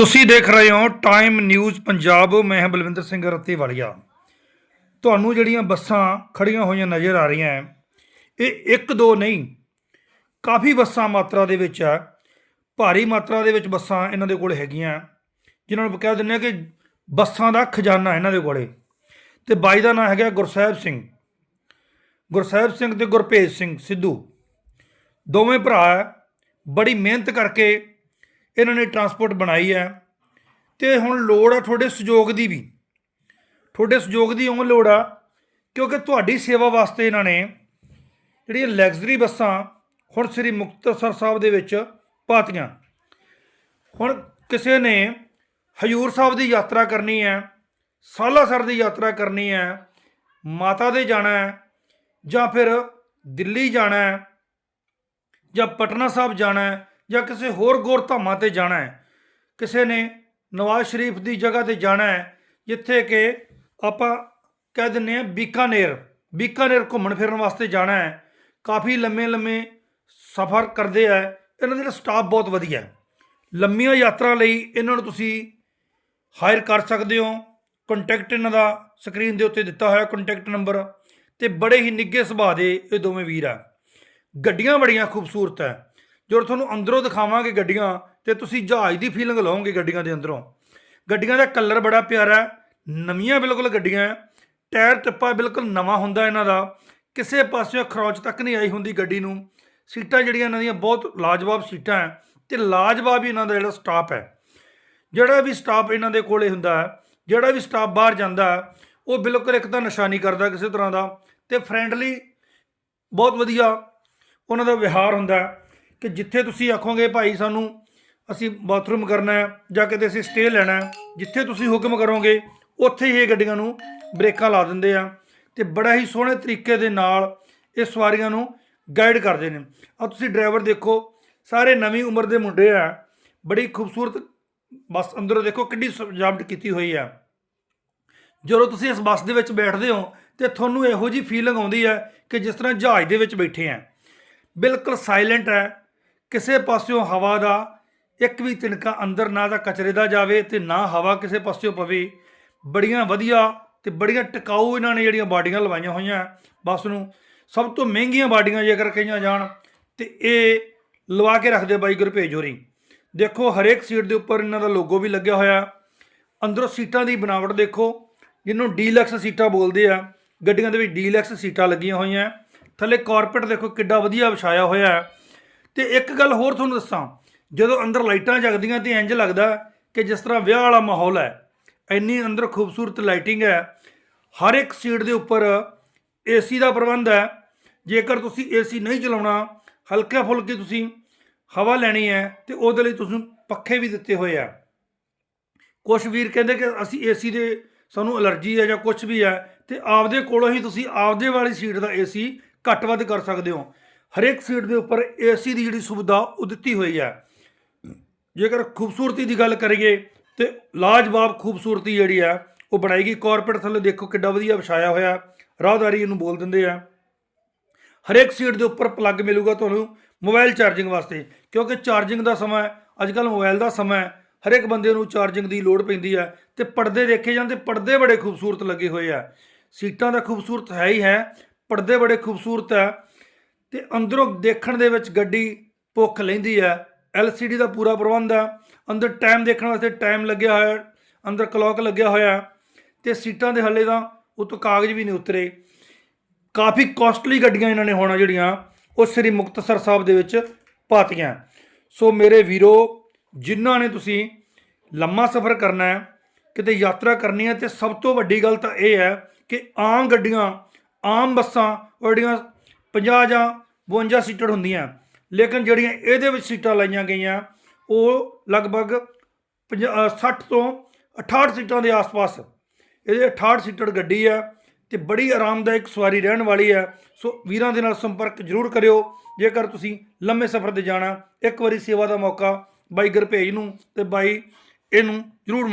ਤੁਸੀਂ ਦੇਖ ਰਹੇ ਹੋ ਟਾਈਮ ਨਿਊਜ਼ ਪੰਜਾਬ ਮੈਂ ਹਾਂ ਬਲਵਿੰਦਰ ਸਿੰਘ ਰੱਤੀ ਵਾਲੀਆ ਤੁਹਾਨੂੰ ਜਿਹੜੀਆਂ ਬੱਸਾਂ ਖੜੀਆਂ ਹੋਈਆਂ ਨਜ਼ਰ ਆ ਰਹੀਆਂ ਇਹ ਇੱਕ ਦੋ ਨਹੀਂ, ਕਾਫੀ ਬੱਸਾਂ ਮਾਤਰਾ ਦੇ ਵਿੱਚ ਹੈ। ਭਾਰੀ ਮਾਤਰਾ ਦੇ ਵਿੱਚ ਬੱਸਾਂ ਇਹਨਾਂ ਦੇ ਕੋਲ ਹੈਗੀਆਂ। ਜਿਨ੍ਹਾਂ ਨੂੰ ਕਹਿ ਦਿੰਦੇ ਆ ਕਿ ਬੱਸਾਂ ਦਾ ਖਜ਼ਾਨਾ ਇਹਨਾਂ ਦੇ ਕੋਲੇ। ਤੇ ਬਾਈ ਦਾ ਨਾਮ ਹੈਗਾ ਗੁਰਸਹਿਬ ਸਿੰਘ। ਗੁਰਸਾਹਿਬ ਸਿੰਘ ਤੇ ਗੁਰਭੇਜ ਸਿੰਘ ਸਿੱਧੂ। ਦੋਵੇਂ ਭਰਾ ਬੜੀ ਮਿਹਨਤ ਕਰਕੇ ਇਹਨਾਂ ਨੇ ਟਰਾਂਸਪੋਰਟ ਬਣਾਈ ਹੈ ਤੇ ਹੁਣ ਲੋੜ ਆ ਤੁਹਾਡੇ ਸਹਿਯੋਗ ਦੀ ਵੀ। ਤੁਹਾਡੇ ਸਹਿਯੋਗ ਦੀ ਉਹ ਲੋੜ ਆ, ਕਿਉਂਕਿ ਤੁਹਾਡੀ ਸੇਵਾ ਵਾਸਤੇ ਇਹਨਾਂ ਨੇ ਜਿਹੜੀਆਂ ਲਗਜ਼ਰੀ ਬੱਸਾਂ ਹੁਣ ਸ੍ਰੀ ਮੁਕਤਸਰ ਸਾਹਿਬ ਦੇ ਵਿੱਚ ਪਾਤੀਆਂ। ਹੁਣ ਕਿਸੇ ਨੇ ਹਜੂਰ ਸਾਹਿਬ ਦੀ ਯਾਤਰਾ ਕਰਨੀ ਹੈ, ਸਾਲਾਸਰ ਦੀ ਯਾਤਰਾ ਕਰਨੀ ਹੈ, ਮਾਤਾ ਦੇ ਜਾਣਾ ਹੈ, ਜਾਂ ਫਿਰ ਦਿੱਲੀ ਜਾਣਾ ਹੈ, ਜਾਂ ਪਟਨਾ ਸਾਹਿਬ ਜਾਣਾ ਹੈ ਜਾਂ ਕਿਸੇ ਹੋਰ ਗੁਰਧਾਮਾਂ ਤੇ ਜਾਣਾ ਹੈ, ਕਿਸੇ ਨੇ ਨਵਾਜ਼ ਸ਼ਰੀਫ ਦੀ ਜਗ੍ਹਾ ਤੇ ਜਾਣਾ ਹੈ, ਜਿੱਥੇ ਕਿ ਆਪਾਂ ਕਹਿ ਦਿੰਨੇ ਆ ਬੀਕਾਨੇਰ ਬੀਕਾਨੇਰ ਘੁੰਮਣ ਫਿਰਨ ਵਾਸਤੇ ਜਾਣਾ ਹੈ, ਕਾਫੀ ਲੰਮੇ ਲੰਮੇ ਸਫ਼ਰ ਕਰਦੇ ਆ, ਇਹਨਾਂ ਦਾ ਸਟਾਫ ਬਹੁਤ ਵਧੀਆ ਹੈ। ਲੰਮੀਆਂ ਯਾਤਰਾ ਲਈ ਇਹਨਾਂ ਨੂੰ ਤੁਸੀਂ ਹਾਇਰ ਕਰ ਸਕਦੇ ਹੋ ਕੰਟੈਕਟ ਇਹਨਾਂ ਦਾ ਸਕਰੀਨ ਦੇ ਉੱਤੇ ਦਿੱਤਾ ਹੋਇਆ ਕੰਟੈਕਟ ਨੰਬਰ ਤੇ ਬੜੇ ਹੀ ਨਿੱਘੇ ਸੁਭਾਅ ਦੇ ਇਹ ਦੋਵੇਂ ਵੀਰ ਆ। ਗੱਡੀਆਂ ਬੜੀਆਂ ਖੂਬਸੂਰਤ ਹੈ। ਜਦੋਂ ਤੁਹਾਨੂੰ ਅੰਦਰੋਂ ਦਿਖਾਵਾਂਗੇ ਗੱਡੀਆਂ ਤੇ ਤੁਸੀਂ ਜਹਾਜ਼ ਦੀ ਫੀਲਿੰਗ ਲਓਗੇ ਗੱਡੀਆਂ ਦੇ ਅੰਦਰੋਂ। ਗੱਡੀਆਂ ਦਾ ਕਲਰ ਬੜਾ ਪਿਆਰਾ ਨਵੀਆਂ ਬਿਲਕੁਲ ਗੱਡੀਆਂ ਹੈ, ਟਾਇਰ ਟੱਪਾ ਬਿਲਕੁਲ ਨਵਾਂ ਹੁੰਦਾ ਇਹਨਾਂ ਦਾ। ਕਿਸੇ ਪਾਸਿਓਂ ਖਰੋਚ ਤੱਕ ਨਹੀਂ ਆਈ ਹੁੰਦੀ ਗੱਡੀ ਨੂੰ। ਸੀਟਾਂ ਜਿਹੜੀਆਂ ਇਹਨਾਂ ਦੀਆਂ ਬਹੁਤ ਲਾਜਵਾਬ ਸੀਟਾਂ ਹੈ ਤੇ ਲਾਜਵਾਬ ਹੀ ਇਹਨਾਂ ਦਾ ਜਿਹੜਾ ਸਟਾਪ ਹੈ। ਜਿਹੜਾ ਵੀ ਸਟਾਪ ਇਹਨਾਂ ਦੇ ਕੋਲੇ ਹੁੰਦਾ ਹੈ, ਜਿਹੜਾ ਵੀ ਸਟਾਪ ਬਾਹਰ ਜਾਂਦਾ ਹੈ, ਉਹ ਬਿਲਕੁਲ ਇੱਕ ਤਾਂ ਨਿਸ਼ਾਨੀ ਕਰਦਾ ਕਿਸੇ ਤਰ੍ਹਾਂ ਦਾ ਤੇ ਫਰੈਂਡਲੀ ਬਹੁਤ ਵਧੀਆ ਉਹਨਾਂ ਦਾ ਵਿਹਾਰ ਹੁੰਦਾ ਕਿ ਜਿੱਥੇ ਤੁਸੀਂ ਆਖੋਗੇ ਭਾਈ ਸਾਨੂੰ ਅਸੀਂ ਬਾਥਰੂਮ ਕਰਨਾ ਹੈ ਜਾਂ ਕਿਤੇ ਅਸੀਂ ਸਟੇ ਲੈਣਾ ਹੈ, ਜਿੱਥੇ ਤੁਸੀਂ ਹੁਕਮ ਕਰੋਗੇ, ਉੱਥੇ ਹੀ ਇਹ ਗੱਡੀਆਂ ਨੂੰ ਬ੍ਰੇਕਾਂ ਲਾ ਦਿੰਦੇ ਆ ਤੇ ਬੜਾ ਹੀ ਸੋਹਣੇ ਤਰੀਕੇ ਦੇ ਨਾਲ ਇਹ ਸਵਾਰੀਆਂ ਨੂੰ ਗਾਈਡ ਕਰਦੇ ਨੇ। ਆ ਤੁਸੀਂ ਡਰਾਈਵਰ ਦੇਖੋ, ਸਾਰੇ ਨਵੀਂ ਉਮਰ ਦੇ ਮੁੰਡੇ ਆ, ਬੜੀ ਖੂਬਸੂਰਤ ਬੱਸ ਅੰਦਰੋਂ ਦੇਖੋ ਕਿੰਨੀ ਸਜਾਵਟ ਕੀਤੀ ਹੋਈ ਆ। ਜਦੋਂ ਤੁਸੀਂ ਇਸ ਬੱਸ ਦੇ ਵਿੱਚ ਬੈਠਦੇ ਹੋ ਤੇ ਤੁਹਾਨੂੰ ਇਹੋ ਜੀ ਫੀਲਿੰਗ ਆਉਂਦੀ ਹੈ ਕਿ ਜਿਸ ਤਰ੍ਹਾਂ ਜਹਾਜ਼ ਦੇ ਵਿੱਚ ਬੈਠੇ ਆ। ਬਿਲਕੁਲ ਸਾਇਲੈਂਟ ਹੈ ਕਿਸੇ ਪਾਸਿਓਂ ਹਵਾ ਦਾ, ਇੱਕ ਵੀ ਤਿਣਕਾ ਅੰਦਰ ਨਾ ਤਾਂ ਕਚਰੇ ਦਾ ਜਾਵੇ ਤੇ ਨਾ ਹਵਾ ਕਿਸੇ ਪਾਸਿਓਂ ਪਵੇ। ਬੜੀਆਂ ਵਧੀਆ ਤੇ ਬੜੀਆਂ ਟਿਕਾਊ ਇਹਨਾਂ ਨੇ ਜਿਹੜੀਆਂ ਬਾਡੀਆਂ ਲਵਾਈਆਂ ਹੋਈਆਂ। ਬੱਸ ਨੂੰ ਸਭ ਤੋਂ ਮਹਿੰਗੀਆਂ ਬਾਡੀਆਂ ਜੇਕਰ ਕਹੀਆਂ ਜਾਣ ਤੇ ਇਹ ਲਵਾ ਕੇ ਰੱਖਦੇ ਬਾਈ ਗੁਰਭੇਜ ਹੋਰੀ। ਦੇਖੋ ਹਰੇਕ ਸੀਟ ਦੇ ਉੱਪਰ ਇਹਨਾਂ ਦਾ ਲੋਗੋ ਵੀ ਲੱਗਿਆ ਹੋਇਆ। ਅੰਦਰੋਂ ਸੀਟਾਂ ਦੀ ਬਣਾਵਟ ਦੇਖੋ, ਜਿਹਨੂੰ ਡੀਲਕਸ ਸੀਟਾਂ ਬੋਲਦੇ ਆ। ਗੱਡੀਆਂ ਦੇ ਵਿੱਚ ਡੀਲਕਸ ਸੀਟਾਂ ਲੱਗੀਆਂ ਹੋਈਆਂ। ਥੱਲੇ ਕਾਰਪੇਟ ਦੇਖੋ ਕਿੱਡਾ ਵਧੀਆ ਵਿਛਾਇਆ ਹੋਇਆ। ਹੈ ਤੇ ਇੱਕ ਗੱਲ ਹੋਰ ਤੁਹਾਨੂੰ ਦੱਸਾਂ, ਜਦੋਂ ਅੰਦਰ ਲਾਈਟਾਂ ਜਗਦੀਆਂ ਤੇ ਇੰਜ ਲੱਗਦਾ ਕਿ ਜਿਸ ਤਰ੍ਹਾਂ ਵਿਆਹ ਵਾਲਾ ਮਾਹੌਲ ਹੈ, ਇੰਨੀ ਅੰਦਰ ਖੂਬਸੂਰਤ ਲਾਈਟਿੰਗ ਹੈ, ਹਰ ਇੱਕ ਸੀਟ ਦੇ ਉੱਪਰ ਏਸੀ ਦਾ ਪ੍ਰਬੰਧ ਹੈ, ਜੇਕਰ ਤੁਸੀਂ ਏਸੀ ਨਹੀਂ ਚਲਾਉਣਾ, ਹਲਕਾ ਫੁਲਕੀ ਤੁਸੀਂ ਹਵਾ ਲੈਣੀ ਹੈ ਤੇ ਉਹਦੇ ਲਈ ਤੁਸੀਂ ਪੱਖੇ ਵੀ ਦਿੱਤੇ ਹੋਏ ਆ। ਕੁਝ ਵੀਰ ਕਹਿੰਦੇ ਕਿ ਅਸੀਂ ਏਸੀ ਦੇ ਸਾਨੂੰ ਅਲਰਜੀ ਹੈ ਜਾਂ ਕੁਝ ਵੀ ਹੈ ਤੇ ਆਪਦੇ ਕੋਲੋਂ ਹੀ ਤੁਸੀਂ ਆਪਦੇ ਵਾਲੀ ਸੀਟ ਦਾ ਏਸੀ ਘੱਟ ਵੱਧ ਕਰ ਸਕਦੇ ਹੋ। ਹਰੇਕ ਸੀਟ ਦੇ ਉੱਪਰ ਏਸੀ ਦੀ ਜਿਹੜੀ ਸੁਵਿਧਾ ਉਹ ਦਿੱਤੀ ਹੋਈ ਹੈ। ਜੇਕਰ ਖੂਬਸੂਰਤੀ ਦੀ ਗੱਲ ਕਰੀਏ ਤੇ ਲਾਜਵਾਬ ਖੂਬਸੂਰਤੀ ਜਿਹੜੀ ਆ ਉਹ ਬਣਾਈ ਗਈ। ਕਾਰਪੋਰੇਟ ਥੱਲੇ ਦੇਖੋ ਕਿੱਡਾ ਵਧੀਆ ਵਿਛਾਇਆ ਹੋਇਆ ਰਾਹਦਾਰੀ ਇਹਨੂੰ ਬੋਲ ਦਿੰਦੇ ਆ। ਹਰੇਕ ਸੀਟ ਦੇ ਉੱਪਰ ਪਲੱਗ ਮਿਲੂਗਾ ਤੁਹਾਨੂੰ ਮੋਬਾਈਲ ਚਾਰਜਿੰਗ ਵਾਸਤੇ, ਕਿਉਂਕਿ ਚਾਰਜਿੰਗ ਦਾ ਸਮਾਂ ਅੱਜ ਕੱਲ ਮੋਬਾਈਲ ਦਾ ਸਮਾਂ ਹੈ। ਹਰੇਕ ਬੰਦੇ ਨੂੰ ਚਾਰਜਿੰਗ ਦੀ ਲੋੜ ਪੈਂਦੀ ਹੈ ਤੇ ਪਰਦੇ ਦੇਖੇ ਜਾਂਦੇ, ਪਰਦੇ ਬੜੇ ਖੂਬਸੂਰਤ ਲੱਗੇ ਹੋਏ ਆ। ਸੀਟਾਂ ਦਾ ਖੂਬਸੂਰਤ ਹੈ ਹੀ ਹੈ, ਪਰਦੇ ਬੜੇ ਖੂਬਸੂਰਤ ਹੈ। ਤੇ ਅੰਦਰੋਂ ਦੇਖਣ ਦੇ ਵਿੱਚ ਗੱਡੀ ਭੁੱਖ ਲੈਂਦੀ ਹੈ। LCD ਦਾ ਪੂਰਾ ਪ੍ਰਬੰਧ ਹੈ। ਅੰਦਰ ਟਾਈਮ ਦੇਖਣ ਵਾਸਤੇ ਟਾਈਮ ਲੱਗਿਆ ਹੋਇਆ ਅੰਦਰ ਕਲੌਕ ਲੱਗਿਆ ਹੋਇਆ ਹੈ। ਤੇ ਸੀਟਾਂ ਦੇ ਹੱਲੇ ਤਾਂ ਉਤੋਂ ਕਾਗਜ਼ ਵੀ ਨਹੀਂ ਉਤਰੇ। ਕਾਫੀ ਕਾਸਟਲੀ ਗੱਡੀਆਂ ਇਹਨਾਂ ਨੇ ਹੋਣਾ ਜਿਹੜੀਆਂ, ਉਹ ਸ੍ਰੀ ਮੁਕਤਸਰ ਸਾਹਿਬ ਦੇ ਵਿੱਚ ਪਾਤੀਆਂ। ਸੋ ਮੇਰੇ ਵੀਰੋ, ਜਿਨ੍ਹਾਂ ਨੇ ਤੁਸੀਂ ਲੰਮਾ ਸਫ਼ਰ ਕਰਨਾ ਹੈ, ਕਿਤੇ ਯਾਤਰਾ ਕਰਨੀ ਹੈ, ਤੇ ਸਭ ਤੋਂ ਵੱਡੀ ਗੱਲ ਤਾਂ ਇਹ ਹੈ ਕਿ ਆਮ ਗੱਡੀਆਂ, ਆਮ ਬੱਸਾਂ, ਉਹ ਜਿਹੜੀਆਂ 50 ਜਾਂ 52 ਸੀਟਡ ਹੁੰਦੀਆਂ। ਲੇਕਿਨ ਜਿਹੜੀਆਂ ਇਹਦੇ ਵਿੱਚ ਸੀਟਾਂ ਲਾਈਆਂ ਗਈਆਂ, ਉਹ ਲਗਭਗ 60 ਤੋਂ 68 ਸੀਟਾਂ ਦੇ ਆਸ-ਪਾਸ। ਇਹਦੇ 68 ਸੀਟਡ ਗੱਡੀ ਆ ਤੇ ਬੜੀ ਆਰਾਮਦਾਇਕ ਸਵਾਰੀ ਰਹਿਣ ਵਾਲੀ ਹੈ ਸੋ ਵੀਰਾਂ ਦੇ ਨਾਲ ਸੰਪਰਕ ਜ਼ਰੂਰ ਕਰਿਓ। ਜੇਕਰ ਤੁਸੀਂ ਲੰਮੇ ਸਫ਼ਰ ਤੇ ਜਾਣਾ, ਇੱਕ ਵਾਰੀ ਸੇਵਾ ਦਾ ਮੌਕਾ ਬਾਈ ਗੁਰਭੇਜ ਨੂੰ ਤੇ ਬਾਈ ਇਹਨੂੰ ਜ਼ਰੂਰ